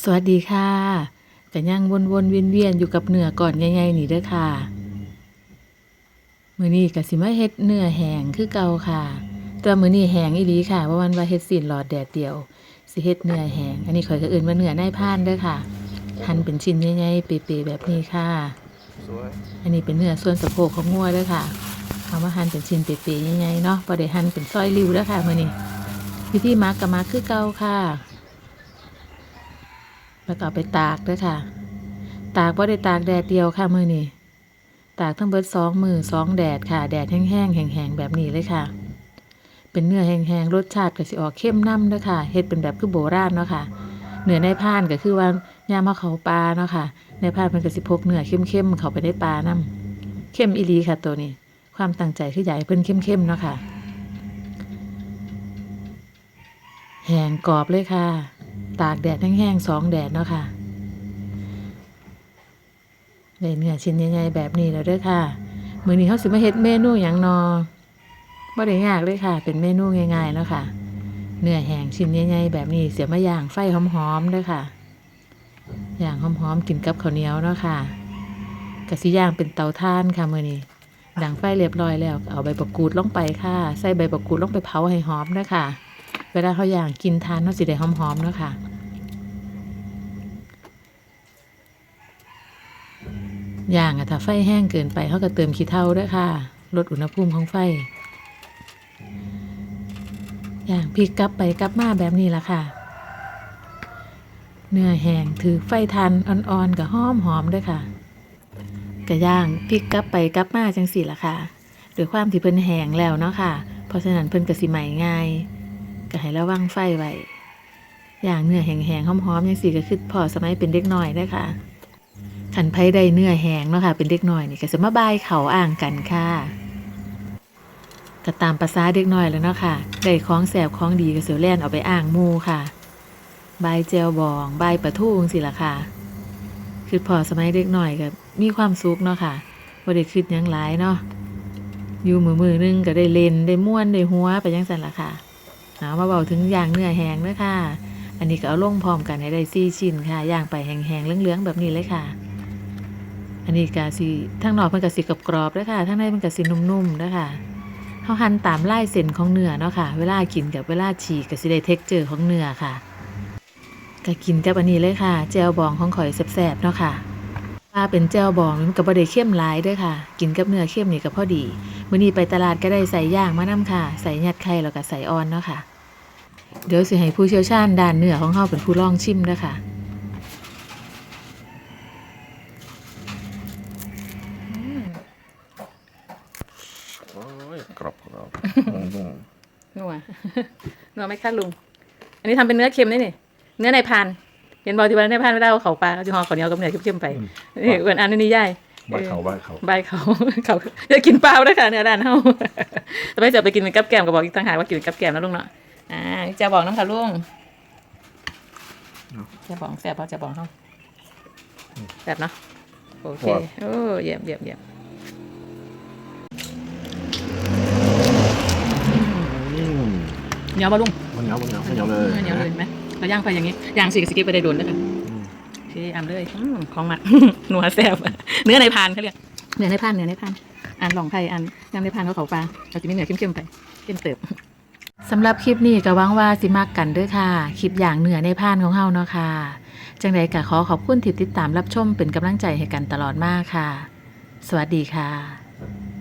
สวัสดีค่ะกันยังวนวนๆเวียนเวียนๆอยู่กับเนื้อก่อนใหญ่ๆนี่เด้อค่ะ มือนี้ก็สิมาเฮ็ดเนื้อแห้งคือเก่าค่ะแต่ว่ามื้อนี้แห้งอีหลีค่ะเพราะวันว่าเฮ็ดสินหลอดแดดเดียวสิเฮ็ดเนื้อแห้งอันนี้ข่อยก็เอิ้นว่าเนื้อนายพานเด้อค่ะหั่นเป็นชิ้นใหญ่ๆเป๊ะๆแบบนี้ค่ะอันนี้เป็นเนื้อส่วนสะโพกของงัวเด้อค่ะเอามาหั่นเป็นชิ้นเป๊ะๆใหญ่ๆเนาะบ่ได้หั่นเป็นซอยริ้วเด้อค่ะมื้อนี้วิธีมักก็มักคือเก่าค่ะ แล้วก็ไปตากด้วยค่ะ ตากบ่ได้ตากแดดเดียวค่ะมือนี้ตากทั้งเบิดสองมือสองแดดค่ะ แดดแห้งๆแห้งๆแบบนี้เลยค่ะ เป็นเนื้อแห้งๆรสชาติก็สิออกเข้มน้ำด้อค่ะเฮ็ดเป็นแบบคือโบราณเนาะค่ะเนื้อในพานก็คือว่ายามาเขาปลาเนาะค่ะ ในพานเพิ่นก็สิพกเนื้อเข้มๆเข้าไปในปลานํเข้มอีลีค่ะตัวนี้ ความตั้งใจคือให้เพิ่นเข้มๆเนาะค่ะแห้งกรอบเลยค่ะ ตากแดดแห้งๆสองแดดเนาะค่ะได้เนื้อชิ้นใหญ่ๆแบบนี้แล้วเด้อค่ะ มื้อนี้เฮาสิมาเฮ็ดเมนูหยังนอบ่ได้ยากเลยค่ะ เป็นเมนูง่ายๆเนาะค่ะ เนื้อแห้งชิ้นใหญ่ๆแบบนี้เสียมาย่างไฟหอมๆเด้อค่ะ ย่างหอมๆกินกับข้าวเหนียวเนาะค่ะกะสิย่างเป็นเตาถ่านค่ะมื้อนี้ดังไฟเรียบร้อยแล้ว เอาใบประกูดลงไปค่ะ ใส่ใบประกูดลงไปเผาให้หอมเด้อค่ะเวลาเขาอย่างกินทานเขาสิได้หอมๆเนาะค่ะ ย่างอะถ้าไฟแห้งเกินไปเขาก็เติมขี้เถ้าด้วยค่ะ ลดอุณหภูมิของไฟ ย่างพริกกลับไปกลับมาแบบนี้ละค่ะ เนื้อแห้งถือไฟทันอ่อนๆกับหอมหอมด้วยค่ะกะย่างพริกกลับไปกลับมาจังสี่ละค่ะด้วยความที่เพิ่นแห้งแล้วเนาะค่ะ เพราะฉะนั้นเพิ่นก็สิใหม่ง่ายก็ให้ระวังไฟไว้อย่างเนื้อแห้งๆหอมๆยังสีก็คือพอสมัยเป็นเด็กน้อยได้ค่ะ ขันไผได้เนื้อแหงเนาะค่ะเป็นเด็กน้อยนี่ก็จะมาบายเขาอ่างกันค่ะก็ตามภาษาเด็กน้อยแล้วเนาะค่ะได้ของแสบของดีก็เสียวแล่นเอาไปอ่างมูค่ะ ใบเจลบอง ใบปลาทูงสิละค่ะ คือพอสมัยเด็กน้อยก็มีความสุขเนาะค่ะบ่ได้คิดยังหลายเนาะ อยู่มือมือนึงก็ได้เล่นได้ม่วนได้หัวไปจังซั่นละค่ะเอามาเบาถึงย่างเนื้อแห้งเด้อค่ะ อันนี้ก็เอาลงพร้อมกันให้ได้สี่ชิ้นค่ะ ย่างไปแห้งๆเหลืองๆแบบนี้เลยค่ะ อันนี้ก็สิทั้งนอกมันก็สิกรอบๆเด้อค่ะทั้งในมันก็สินุ่มๆเด้อค่ะเฮาหั่นตามลายเส้นของเนื้อเนาะค่ะ เวลากินกับเวลาฉีกก็สิได้เท็กเจอร์ของเนื้อค่ะก็กินกับอันนี้เลยค่ะแจ่วบองของข่อยแซ่บๆเนาะค่ะถ้าเป็นแจ่วบองมันก็บ่ได้เข้มหลายด้อค่ะ กินกับเนื้อเข้มนี่ก็พอดีมื้อนี้ไปตลาดก็ได้ใส่ย่างมานํค่ะ ใส่ยัดไข่แล้วก็ใส่ออนเนาะค่ะ เดี๋ยวสิให้ผู้เชี่ยวชาญด้านเนื้อของเฮาเป็นผู้ลองชิมด้อค่ะ โอ้ยกรอบกรอบนุ่มนัวนัวไหมคะลุง อันนี้ทำเป็นเนื้อเค็มนี่นี่เนื้อในพาน เห็นบอกที่ว่าในพานไม่ได้เอาเขาปลาเขาจะห่อข้าวเหนียวกับเนื้อเข้มๆไปนี่เหมือนอันนี้ย่ายๆใบเขาใบเขาใบเขาเขาจะกินเปล่าด้วยค่ะเนื้อด้านเฮาแต่ไม่จะเอาไปกินเป็นกับแกล้มก็บอกอีกต่างหากว่ากินเป็นกับแกล้มนะลุงเนาะอ่าจะบอกน้ำค่ะลุงจะบอกแซ่บเพราะจะบอกเฮาแซ่บเนาะโอเคโอ้เยี่ยมเยี่ยมเยี่ยม อืม เห นียวมาลุงมันเหนียวมันเหนียวมันเหนียวเลยเหนียวเลยเห็นไหมเราย่างไปอย่างนี้ย่างสีกับสกิปไปได้โดนด้วยค่ะอืมโอเคอ่านเลยอืมของหมักหนัวแซ่บเนื้อในพานเขาเรียกเนื้อในพานเนื้อในพานอ่านหลองไทยอ่านย่างในพานเขาเขาปลาเราจะมีเนื้อเข้มๆไปเข้มเติบสำหรับคลิปนี้ก็หวังว่าสิมักกันเด้วยค่ะ คลิปอย่างเหนือในพานของเฮาเนาะค่ะ จังใดก็ขอขอบคุณที่ติดตามรับชมเป็นกำลังใจให้กันตลอดมากค่ะ สวัสดีค่ะ